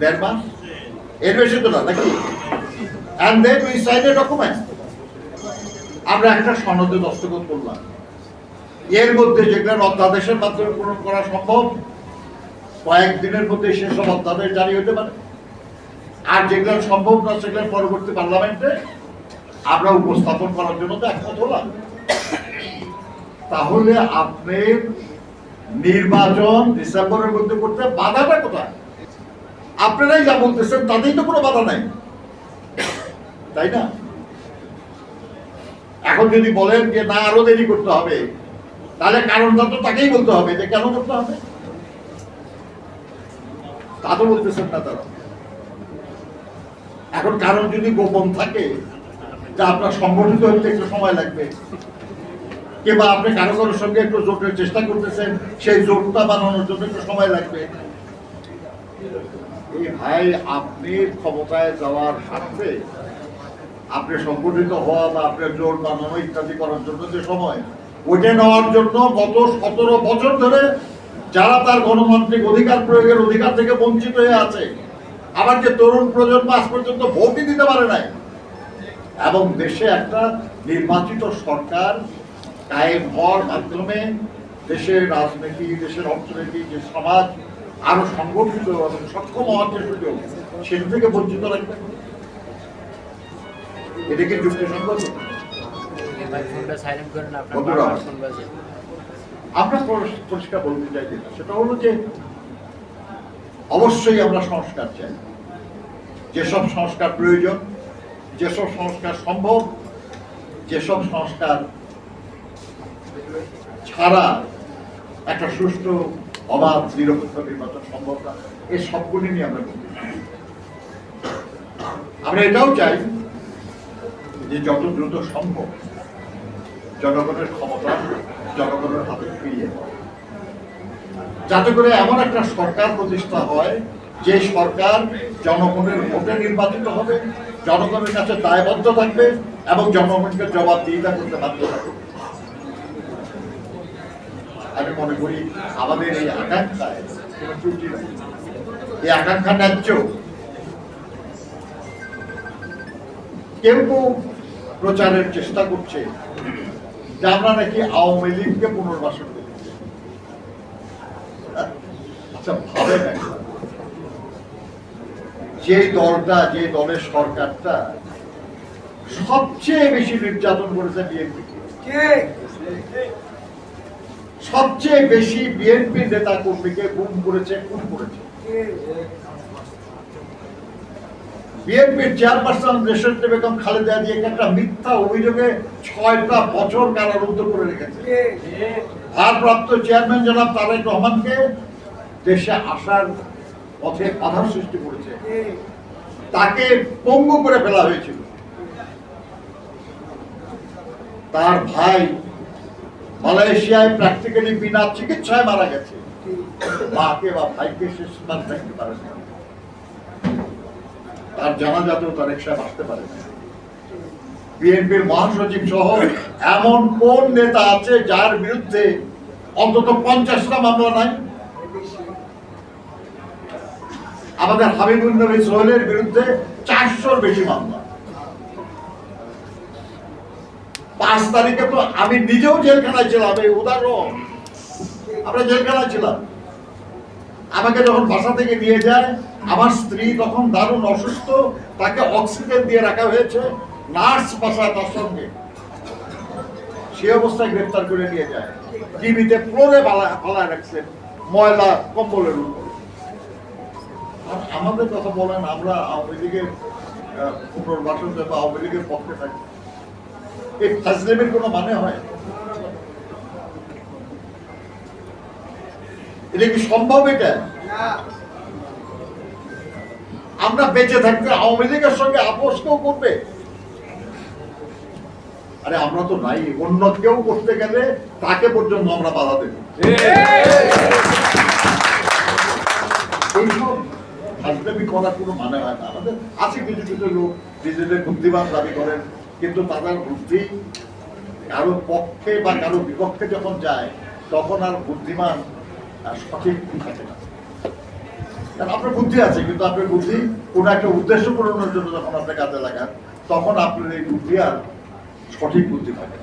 দেড় মাস এর বেশি তো না, নাকি? And then we sign a আমরা একটা সনদে দস্তখত করলাম। এর মধ্যে যেগুলো অধ্যাদেশের মাধ্যমে পূরণ করা সম্ভব, কয়েকদিনের মধ্যে সেসব অধ্যাদেশ জারি হতে পারে। আর যেগুলো সম্ভব না, সেগুলো পরবর্তী পার্লামেন্টে আমরা উপস্থাপন করার জন্য তো একমত হলাম। তাহলে আপনি নির্বাচন ডিসেম্বরের মধ্যে করতে বাধাটা কোথায়? আপনারাই যা বলতেছেন, তাতেই তো কোনো বাধা নাই। তাই না? এখন যদি বলেন যে, না, আরও দেরি করতে হবে, তাহলে কারণটা তো তাকেই বলতে হবে, যে কেন করতে হবে? তা তো বলতেছেন না তারা। এখন কারণ যদি গোপন থাকে, যে আপনার সংগঠিত হতে একটু সময় লাগবে। কিংবা আপনি কারও কারোর সঙ্গে একটু জোটের চেষ্টা করতেছেন, সেই জোটটা বানানোর জন্য একটু সময় লাগবে। এই ভাই আপনি ক্ষমতায় যাওয়ার স্বার্থে আপনি সংগঠিত হওয়া বা আপনার জোট বানানো ইত্যাদি করার জন্য যে সময়, ওইটা নেওয়ার জন্য গত সতেরো বছর ধরে যারা তার গণতান্ত্রিক অধিকার প্রয়োগের অধিকার থেকে বঞ্চিত হয়ে আছে, আবার যে তরুণ প্রজন্ম আজ পর্যন্ত ভোটই দিতে পারে নাই। এবং দেশে একটা নির্বাচিত সরকার কায়েম হওয়ার মাধ্যমে দেশের রাজনীতি, দেশের অর্থনীতি, যে সমাজ আরও সংগঠিত এবং সক্ষম হওয়ার যে সুযোগ সেটা থেকে বঞ্চিত রাখবে। এটা কি যুক্তিসঙ্গত আমরা পরিষ্কার বলতে চাই যেটা সেটা হলো যে অবশ্যই আমরা সংস্কার চাই। যেসব সংস্কার প্রয়োজন যেসব সংস্কার সম্ভব যেসব সংস্কার ছাড়া একটা সুষ্ঠু অবাধ, নিরপেক্ষ নির্বাচন সম্ভব না। এই সবগুলি নিয়ে আমরা আমরা এটাও চাই যে যত দ্রুত সম্ভব জনগণের ক্ষমতা, জনগণের হাতে ফিরিয়ে। যাতে করে এমন একটা সরকার প্রতিষ্ঠা হয়, যে সরকার জনগণের ভোটে নির্বাচিত হবে, জনগণের কাছে দায়বদ্ধ থাকবে এবং জনগণকে জবাবদিহিতা করতে বাধ্য থাকবে। আমি মনে করি আমাদের এই আকাঙ্ক্ষায় এই আকাঙ্ক্ষা ন্যায্য। কেউ কেউ প্রচারের চেষ্টা করছে যে আমরা নাকি আওয়ামী লীগকে পুনর্বাসন করি। আচ্ছা ভাবেন যে দলটা, যে দলের সরকারটা সবচেয়ে বেশি নির্যাতন করেছে বিএনপি। সবচেয়ে বেশি বিএনপি নেতা কর্মীকে গুম করেছে, খুন করেছে। বিএনপির চেয়ারপারসন দেশের বেগম খালেদা জিয়াকে একটা মিথ্যা অভিযোগে ছয়টা বছর কারারুদ্ধ করে রেখেছে। ভারপ্রাপ্ত চেয়ারম্যান জনাব তারেক রহমানকে দেশে আসার পথে বাধা সৃষ্টি করেছে। তাকে পঙ্গু করে ফেলা হয়েছিল। তার ভাই মালয়েশিয়ায় প্র্যাকটিক্যালি বিনা চিকিৎসায় মারা গেছে। মাকে বা ভাইকে সে স্নান থাকতে পারে না তার জানাজাতেও তার রিক্সায় আসতে পারে। না বিএনপির মহাসচিব সহ এমন কোন নেতা আছে যার বিরুদ্ধে অন্তত পঞ্চাশটা মামলা নাই? আমাদের হাবিবুল নবী সোহেলের বিরুদ্ধে চারশোর বেশি মামলা। পাঁচ তারিখে তো আমি নিজেও জেলখানায় ছিলাম এই উদাহরণ। আমরা জেলখানায় ছিলাম। আমাকে যখন বাসা থেকে নিয়ে যায়, আমার স্ত্রী তখন দারুণ অসুস্থ, তাকে অক্সিজেন দিয়ে রাখা হয়েছে, নার্স বাসা তার সঙ্গে। সে অবস্থায় গ্রেফতার করে নিয়ে যায়। টিভিতে ফ্লোরে পালায় রাখছেন ময়লা কম্বলের উপর। আমাদের কথা বলেন, আমরা আওয়ামী লীগের পুনর্বাসন বা আওয়ামী লীগের পক্ষে থাকি। এই ফাজলেমের কোনো মানে হয়? এটা কি সম্ভব এটা? আমরা বেঁচে থাকতে আওয়ামী লীগের সঙ্গে আপোষ কেউ করবে? আরে আমরা তো নাই, অন্য কেউ করতে গেলে তাকে পর্যন্ত আমরা বাধা দেব। এইসব ফাজলামি করার কোনো মানে হয় না। আমাদের আছে কিছু কিছু লোক নিজেদের বুদ্ধিমান দাবি করেন। কিন্তু তাদের বুদ্ধি কারও পক্ষে বা কারও বিপক্ষে যখন যায়, তখন আর বুদ্ধিমান সঠিক থাকে না। কারণ আপনার বুদ্ধি আছে, কিন্তু আপনার বুদ্ধি কোনো একটা উদ্দেশ্য পূরণের জন্য যখন আপনি কাজে লাগান, তখন আপনার এই বুদ্ধি আর সঠিক বুদ্ধি থাকে